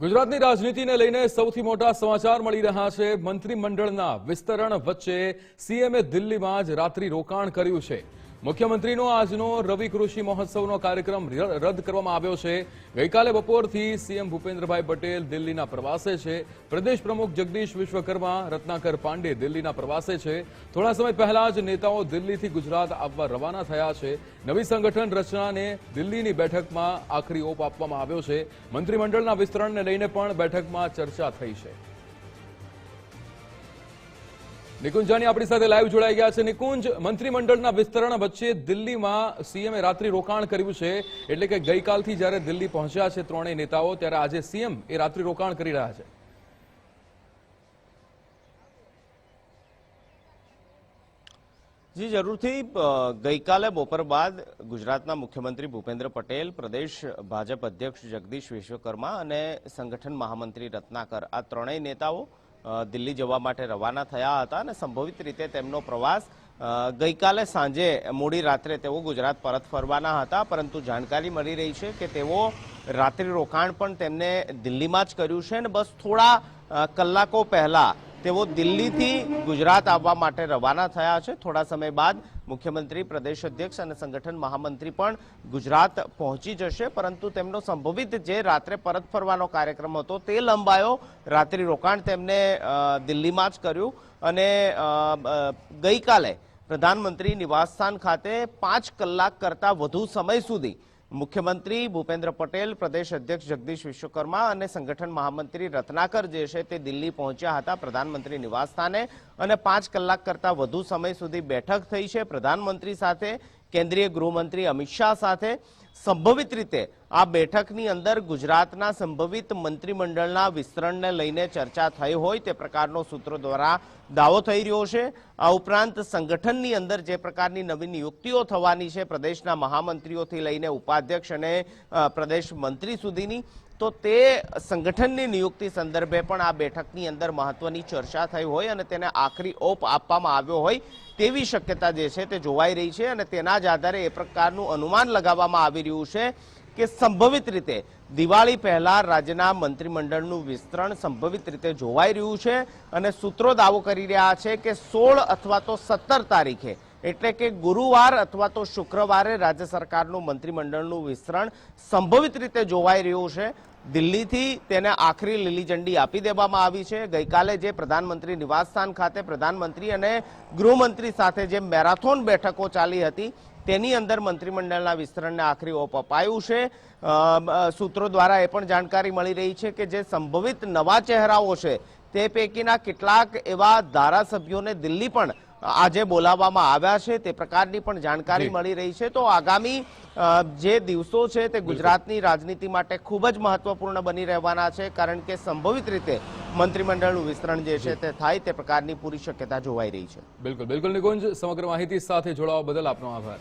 ગુજરાતની રાજનીતિને લઈને સૌથી મોટા સમાચાર મળી રહ્યા છે. મંત્રીમંડળના વિસ્તરણ વચ્ચે સીએમએ દિલ્હીમાં જ રાત્રિ રોકાણ કર્યું છે. મુખ્યમંત્રીનો આજનો રવિ કૃષિ મહોત્સવનો કાર્યક્રમ રદ કરવામાં આવ્યો છે. ગઈકાલે બપોરથી સીએમ ભૂપેન્દ્રભાઈ પટેલ દિલ્હીના પ્રવાસે છે. પ્રદેશ પ્રમુખ જગદીશ વિશ્વકર્મા, રત્નાકર પાંડે દિલ્હીના પ્રવાસે છે. થોડા સમય પહેલા જ નેતાઓ દિલ્હીથી ગુજરાત આવવા રવાના થયા છે. નવી સંગઠન રચનાને દિલ્હીની બેઠકમાં આખરી ઓપ આપવામાં આવ્યો છે. મંત્રીમંડળના વિસ્તરણને લઈને પણ બેઠકમાં ચર્ચા થઈ છે. નિકુંજ જાની આપણી સાથે લાઈવ જોડાઈ ગયા છે. નિકુંજ, મંત્રીમંડળના વિસ્તરણ વચ્ચે દિલ્હીમાં સીએમએ રાત્રિ રોકાણ કર્યું છે. એટલે કે ગઈકાલથી જ્યારે દિલ્હી પહોંચ્યા છે ત્રણેય નેતાઓ, ત્યારે આજે સીએમ એ રાત્રિ રોકાણ કરી રહ્યા છે. જી, જરૂરથી ગઈકાલે બપોર બાદ ગુજરાતના મુખ્યમંત્રી ભૂપેન્દ્ર પટેલ, પ્રદેશ ભાજપ અધ્યક્ષ જગદીશ વિશ્વકર્મા અને સંગઠન મહામંત્રી રત્નાકર આ ત્રણેય નેતાઓ દિલ્હી જવા માટે રવાના થયા હતા અને સંભવિત રીતે તેમનો પ્રવાસ ગઈકાલે સાંજે મોડી રાત્રે તેઓ ગુજરાત પરત ફરવાના હતા, પરંતુ જાણકારી મળી રહી છે કે તેઓ રાત્રિ રોકાણ પણ તેમને દિલ્હીમાં જ કર્યું છે અને બસ થોડા કલાકો પહેલા તેઓ દિલ્હીથી ગુજરાત આવવા માટે રવાના થયા છે. થોડા સમય બાદ મુખ્યમંત્રી, પ્રદેશ અધ્યક્ષ અને સંગઠન મહામંત્રી પણ ગુજરાત પહોંચી જશે. પરંતુ તેમનો સંભવિત જે રાત્રે પરત ફરવાનો કાર્યક્રમ હતો તે લંબાયો. રાત્રિ રોકાણ તેમને દિલ્હીમાં જ કર્યું અને ગઈકાલે પ્રધાનમંત્રી નિવાસસ્થાન ખાતે પાંચ કલાક કરતાં વધુ સમય સુધી મુખ્યમંત્રી ભૂપેન્દ્ર પટેલ, પ્રદેશ અધ્યક્ષ જગદીશ વિશ્વકર્મા અને સંગઠન મહામંત્રી રત્નાકર જે છે તે દિલ્હી પહોંચ્યા હતા પ્રધાનમંત્રી નિવાસસ્થાને અને પાંચ કલાક કરતા વધુ સમય સુધી બેઠક થઈ છે. પ્રધાનમંત્રી સાથે કેન્દ્રીય ગૃહમંત્રી અમિત શાહ સાથે સંભવિત રીતે આ બેઠકની અંદર ગુજરાતના સંભવિત મંત્રીમંડળના વિસ્તરણને લઈને ચર્ચા થઈ હોય તે પ્રકારનો સૂત્રો દ્વારા દાવો થઈ રહ્યો છે. આ ઉપરાંત સંગઠનની અંદર જે પ્રકારની નવી નિયુક્તિઓ થવાની છે, પ્રદેશના મહામંત્રીઓથી લઈને ઉપાધ્યક્ષ અને પ્રદેશ મંત્રી સુધીની તો તે સંગઠનની નિયુક્તિ સંદર્ભે પણ આ બેઠકની અંદર મહત્વની ચર્ચા થઈ હોય અને તેને આખરી ઓપ આપવામાં આવ્યો હોય તેવી શક્યતા જે છે તે જોવાઈ રહી છે અને તેના જ આધારે એ પ્રકારનું અનુમાન લગાવવામાં આવી રહ્યું છે કે સંભવિત રીતે દિવાળી પહેલા રાજ્યના મંત્રીમંડળનું વિસ્તરણ સંભવિત રીતે જોવાઈ રહ્યું છે અને સૂત્રો દાવો કરી રહ્યા છે કે સોળ અથવા તો સત્તર તારીખે એટલે કે ગુરુવાર અથવા તો શુક્રવારે રાજ્ય સરકારનું મંત્રીમંડળનું વિસ્તરણ સંભવિત રીતે જોવાઈ રહ્યું છે. દિલ્હીથી તેને આખરી લીલી ઝંડી આપી દેવામાં આવી છે. ગઈકાલે જે પ્રધાનમંત્રી નિવાસસ્થાન ખાતે પ્રધાનમંત્રી અને ગૃહમંત્રી સાથે જે મેરાથોન બેઠકો ચાલી હતી, તેની અંદર મંત્રીમંડળના વિસ્તરણને આખરી ઓપ અપાયું છે. સૂત્રો દ્વારા એ પણ જાણકારી મળી રહી છે કે જે સંભવિત નવા ચહેરાઓ છે, તે પૈકીના કેટલાક એવા ધારાસભ્યોને દિલ્હી પણ આજે બોલાવવામાં આવ્યા છે તે પ્રકારની પણ જાણકારી મળી રહી છે. તો આગામી જે દિવસો છે તે ગુજરાતની રાજનીતિ માટે ખૂબ જ મહત્વપૂર્ણ બની રહેવાના છે કારણ કે સંભવિત રીતે મંત્રીમંડળનું વિસ્તરણ જે છે તે થાય તે પ્રકારની પૂરી શક્યતા જોવાઈ રહી છે. બિલકુલ બિલકુલ નિકુંજ સમગ્ર માહિતી સાથે જોડાવા બદલ આપનો આભાર.